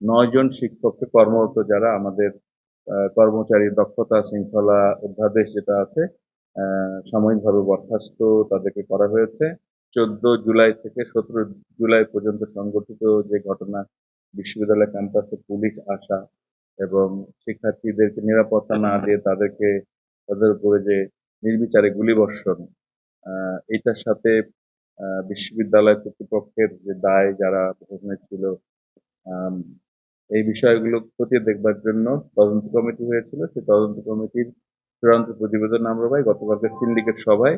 নয় জন শিক্ষককে কর্মরত যারা আমাদের কর্মচারী দক্ষতা শৃঙ্খলা অধ্যাদেশ যেটা আছে সাময়িকভাবে বরখাস্ত তাদেরকে করা হয়েছে। চোদ্দ জুলাই থেকে সতেরো জুলাই পর্যন্ত সংগঠিত যে ঘটনা, বিশ্ববিদ্যালয় ক্যাম্পাসে পুলিশ আসা এবং শিক্ষার্থীদেরকে নিরাপত্তা না দিয়ে তাদেরকে, তাদের উপরে যে নির্বিচারে গুলিবর্ষণ এটার সাথে বিশ্ববিদ্যালয় কর্তৃপক্ষের যে দায় যারা ছিল এই বিষয়গুলো খতিয়ে দেখবার জন্য তদন্ত কমিটি হয়েছিল। সেই তদন্ত কমিটির চূড়ান্ত প্রতিবেদন আমরা পাই। গতকালকে সিন্ডিকেট সভায়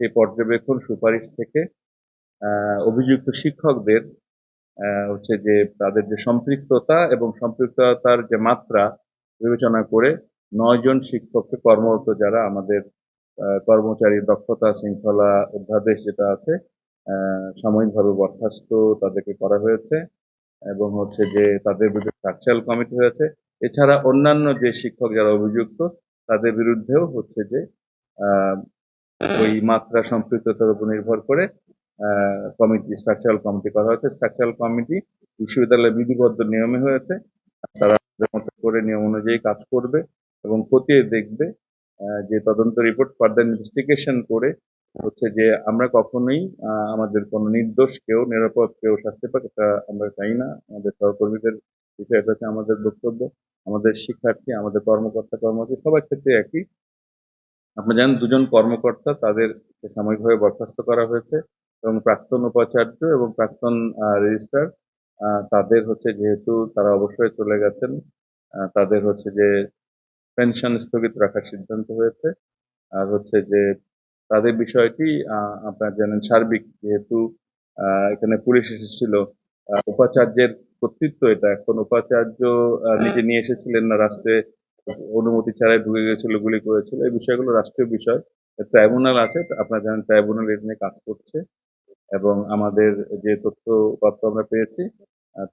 সেই পর্যবেক্ষণ সুপারিশ থেকে অভিযুক্ত শিক্ষকদের হচ্ছে যে তাদের যে সম্পৃক্ততা এবং সম্পৃক্ততার যে মাত্রা বিবেচনা করে নয় জন শিক্ষককে কর্মরত যারা আমাদের কর্মচারী দক্ষতা, শৃঙ্খলা অধ্যাদেশ যেটা আছে সাময়িকভাবে বরখাস্ত তাদেরকে করা হয়েছে। এবং হচ্ছে যে তাদের বিরুদ্ধে স্ট্রাকচারাল কমিটি হয়েছে। এছাড়া অন্যান্য যে শিক্ষক যারা অভিযুক্ত, তাদের বিরুদ্ধেও হচ্ছে যে ওই মাত্রা সম্পৃক্ততার উপর নির্ভর করে কমিটি, স্ট্রাকচারাল কমিটি করা হয়েছে। স্ট্রাকচারাল কমিটি বিশ্ববিদ্যালয়ের বিধিবদ্ধ নিয়মে হয়েছে। তারা মতো করে নিয়ম অনুযায়ী কাজ করবে এবং খতিয়ে দেখবে যে তদন্ত রিপোর্ট, ফার্দার ইনভেস্টিগেশন করে হচ্ছে যে আমরা কখনোই আমাদের কোনো নির্দোষ কেউ, নিরাপদ কেউ শাস্তি পাক, এটা আমরা চাই না। আমাদের সহকর্মীদের বিষয়ে হচ্ছে আমাদের বক্তব্য, আমাদের শিক্ষার্থী, আমাদের কর্মকর্তা, কর্মচারী, সবার ক্ষেত্রে একই। আপনারা জানেন দুজন কর্মকর্তা, তাদের সাময়িকভাবে বরখাস্ত করা হয়েছে এবং প্রাক্তন উপাচার্য এবং প্রাক্তন রেজিস্ট্রার তাদের হচ্ছে যেহেতু তারা অবশ্যই চলে গেছেন তাদের হচ্ছে যে পেনশন স্থগিত রাখার সিদ্ধান্ত হয়েছে। আর হচ্ছে যে তাদের বিষয়টি আপনারা জানেন সার্বিক যেহেতু এখানে পুলিশ এসেছিল উপাচার্যের কর্তৃত্ব এটা। এখন উপাচার্য নিজে নিয়ে এসেছিলেন না, রাষ্ট্রে অনুমতি ছাড়াই ঢুকে গেছিল, গুলি করেছিল। এই বিষয়গুলো রাষ্ট্রীয় বিষয়। ট্রাইব্যুনাল আছে, আপনারা জানেন ট্রাইব্যুনাল এটা নিয়ে কাজ করছে। এবং আমাদের যে তথ্য পত্র আমরা পেয়েছি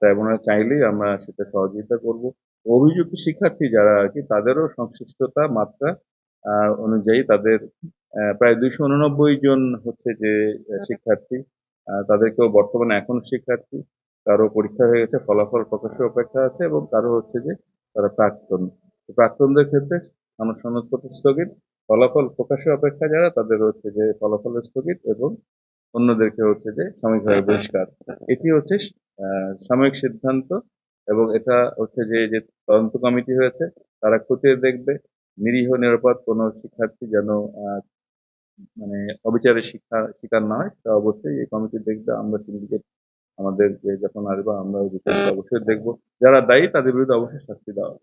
ট্রাইব্যুনাল চাইলেই আমরা সেটা সহযোগিতা করব। অভিযুক্ত শিক্ষার্থী যারা আর কি, তাদেরও সংশ্লিষ্টতা, মাত্রা অনুযায়ী তাদের প্রায় দুইশো উননব্বই জন হচ্ছে যে শিক্ষার্থী। আহ, তাদেরকেও বর্তমানে এখন শিক্ষার্থী। কারও পরীক্ষা হয়ে গেছে ফলাফল প্রকাশের অপেক্ষা আছে এবং কারও হচ্ছে যে তারা প্রাক্তন। প্রাক্তনদের ক্ষেত্রে আমার সনদপত্র স্থগিত ফলাফল প্রকাশের অপেক্ষা যারা তাদের হচ্ছে যে ফলাফল স্থগিত এবং অন্যদেরকে হচ্ছে যে সাময়িকভাবে বহিষ্কার। এটি হচ্ছে আহ, সাময়িক সিদ্ধান্ত এবং এটা হচ্ছে যে যে তদন্ত কমিটি হয়েছে তারা খতিয়ে দেখবে। নিরীহ, নিরাপদ কোনো শিক্ষার্থী যেন মানে অবিচারে শিক্ষা, শিকার না হয়, তা অবশ্যই এই কমিটি দেখবে আমরা সিন্ডিকেট আমাদের যে যখন আসব, আমরা ওই অবশ্যই দেখব যারা দায়ী, তাদের বিরুদ্ধে অবশ্যই শাস্তি দেওয়া।